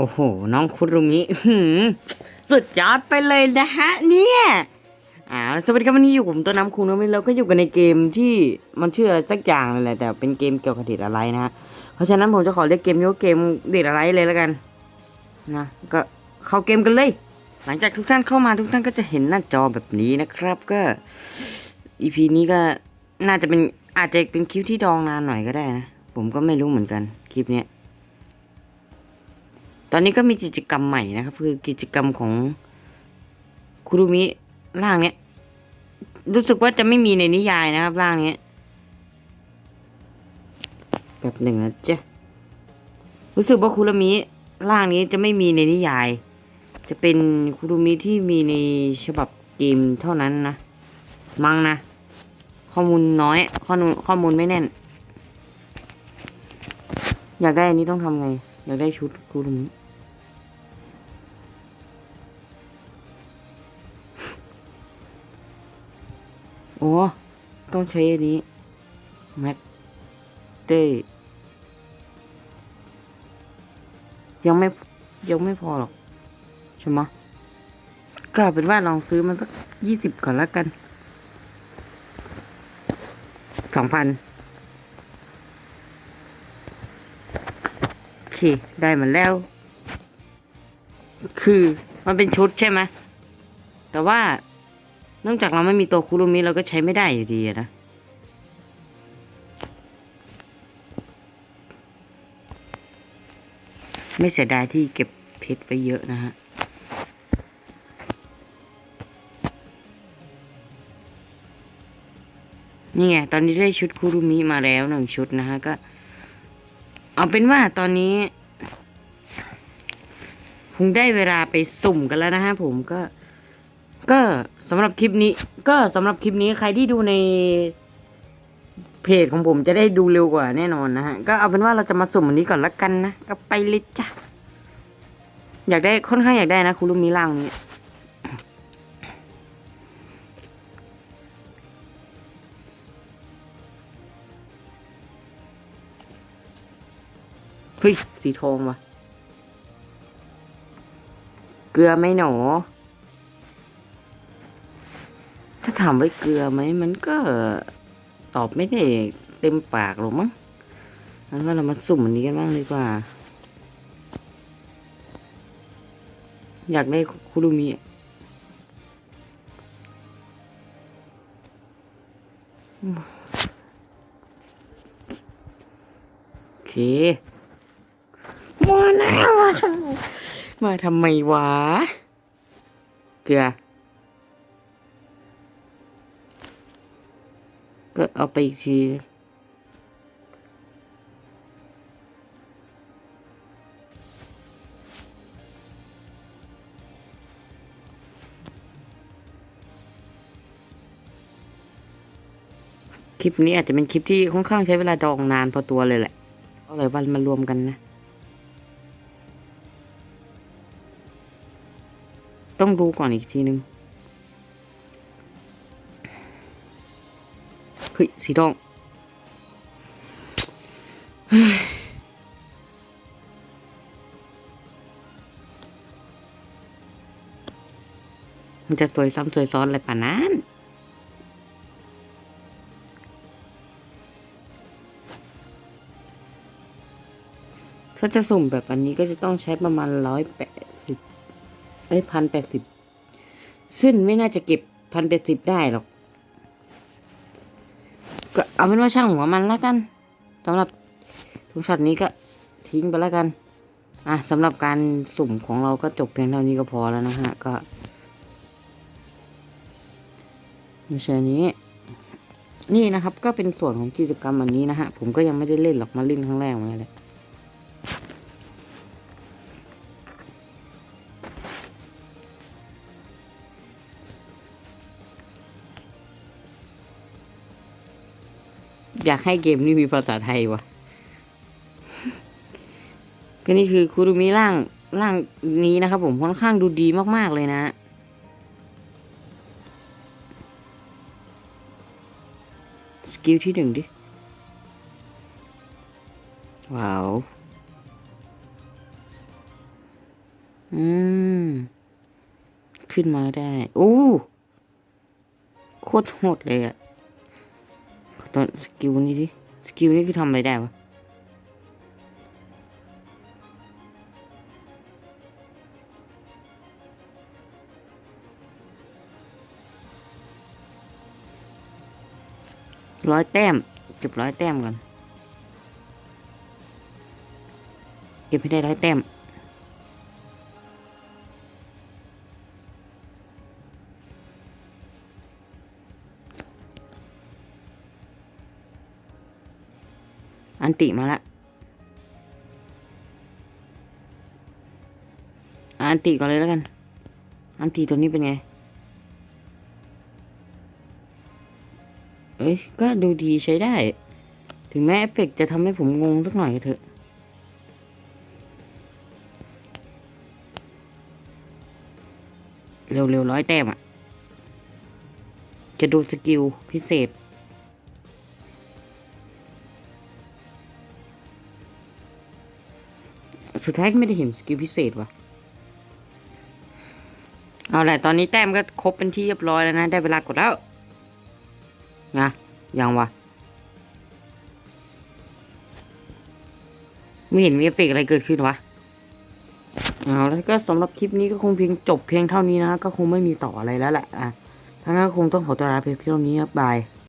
โอ้โห น้องคุรุมิสุดยอดไปเลยนะฮะ เนี่ยอ่าสวัสดีครับวันนี้อยู่ผมต้นน้ำคุรุมิเราก็อยู่กันในเกมที่มันชื่ออะไรสักอย่างนั่นแหละแต่เป็นเกมเกี่ยวกับเด็ดอะไรนะฮะเพราะฉะนั้นผมจะขอเรียกเกมนี้ว่าเกมเด็ดอะไรเลยแล้วกันนะก็เข้าเกมกันเลย หลังจากทุกท่านเข้ามาทุกท่านก็จะเห็นหน้าจอแบบนี้นะครับ ก็อีพีนี้ก็น่าจะเป็นอาจจะเป็นคลิปที่ดองนานหน่อยก็ได้นะผมก็ไม่รู้เหมือนกันคลิปเนี้ย ตอนนี้ก็มีกิจกรรมใหม่นะครับ คือกิจกรรมของคุรุมิร่างเนี้ย รู้สึกว่าจะไม่มีในนิยายนะครับ ร่างเนี้ยแบบหนึ่งนะเจ๊รู้สึกว่าคุรุมิร่างนี้จะไม่มีในนิยาย จะเป็นคุรุมิที่มีในฉบับเกมเท่านั้นนะมั้งนะ ข้อมูลน้อย ข้อมูลข้อมูลไม่แน่น อยากได้อันนี้ต้องทำไง อยากได้ชุดคุรุมิ โอ้ต้องใช้อันนี้แม็กเต้ยังไม่ยังไม่พอหรอกใช่ไหมก็เป็นว่าลองซื้อมันสักยี่สิบก่อนแล้วกันสองพันโอเค ได้มาแล้ว คือมันเป็นชุดใช่ไหมแต่ว่า เนื่องจากเราไม่มีตัวคุรุมิเราก็ใช้ไม่ได้อยู่ดีนะไม่เสียดายที่เก็บเพชรไปเยอะนะฮะนี่ไงตอนนี้ได้ชุดคุรุมิมาแล้วหนึ่งชุดนะฮะก็ เอาเป็นว่าตอนนี้ คงได้เวลาไปสุ่มกันแล้วนะฮะผมก็ ก็สำหรับคลิปนี้ ก็สำหรับคลิปนี้ใครที่ดูในเพจของผมจะได้ดูเร็วกว่าแน่นอนนะฮะ ก็เอาเป็นว่าเราจะมาสุ่มอันนี้ก่อนละกันนะก็ไปเลยจ้ะ อยากได้ค่อนข้างอยากได้นะคุรุมิล่างนี้เฮ้ยสีทองว่ะ เกลือไหมหนอ ถาถามว่าเกลือไหม มันก็ตอบไม่ได้เต็มปากหรอกมั้งงั้นว่าเรามาสุ่มอันนี้กันบ้างดีกว่า อยากได้คุรุมิโอเค มาแล้วมาทำไมมาทำไมวะ เกลือ ก็เอาไปอีกทีคลิปนี้อาจจะเป็นคลิปที่ค่อนข้างใช้เวลาดองนานพอตัวเลยแหละก็เลยวันมารวมกันนะ ต้องดูก่อนอีกทีนึง ฮ้ยสีทองมันจะสวยซ้ำสวยซ้อนอะไรป่านั้นถ้าจะสุ่มแบบอันนี้ก็จะต้องใช้ประมาณร้อยแปดสิบเอ้ยพันแปดสิบซึ่งไม่น่าจะเก็บพันแปดสิบได้หรอก เอาเป็นว่าช่างหัวมันแล้วกันสำหรับทุกช็อตนี้ก็ทิ้งไปแล้วกัน อะสำหรับการสุ่มของเราก็จบเพียงเท่านี้ก็พอแล้วนะฮะก็ไม่ใช่อันนี้ นี่นะครับก็เป็นส่วนของกิจกรรมวันนี้นะฮะผมก็ยังไม่ได้เล่นหรอกมาเล่นครั้งแรกมาเลย อยากให้เกมนี้มีภาษาไทยวะก็นี่คือคุรุมิร่างร่างนี้นะครับผมค่อนข้างดูดีมาก ๆ เลยนะสกิลที่หนึ่งดิ ว้าว อืม ขึ้นมาได้ โอ้ โคตรโหดเลยอะ ตอนสกิลนี้ดิ สกิลนี้คือทำอะไรได้วะร้อยแต้ม เก็บร้อยแต้มก่อน เก็บให้ได้ร้อยแต้ม นติมาละ อันติก่อนเลยแล้วกัน อันติตัวนี้เป็นไง เอ้ย ก็ดูดีใช้ได้ ถึงแม้เอฟเฟกต์จะทำให้ผมงงสักหน่อยก็เถอะเร็วๆร้อยแต้มอะ จะดูสกิลพิเศษ สุดท้ายก็ไม่ได้เห็นสกิลพิเศษว่ะ เอาแหละตอนนี้แต้มก็ครบเป็นที่เรียบร้อยแล้วนะ ได้เวลากดแล้วนะยังวะไม่เห็นมีเอฟเฟกอะไรเกิดขึ้นวะเอาแล้วก็สำหรับคลิปนี้ก็คงเพียงจบเพียงเท่านี้นะ ก็คงไม่มีต่ออะไรแล้วแหละอะทั้างนั้นก็คงต้องขอตัวลาไปเพียงเท่านี้ครับบาย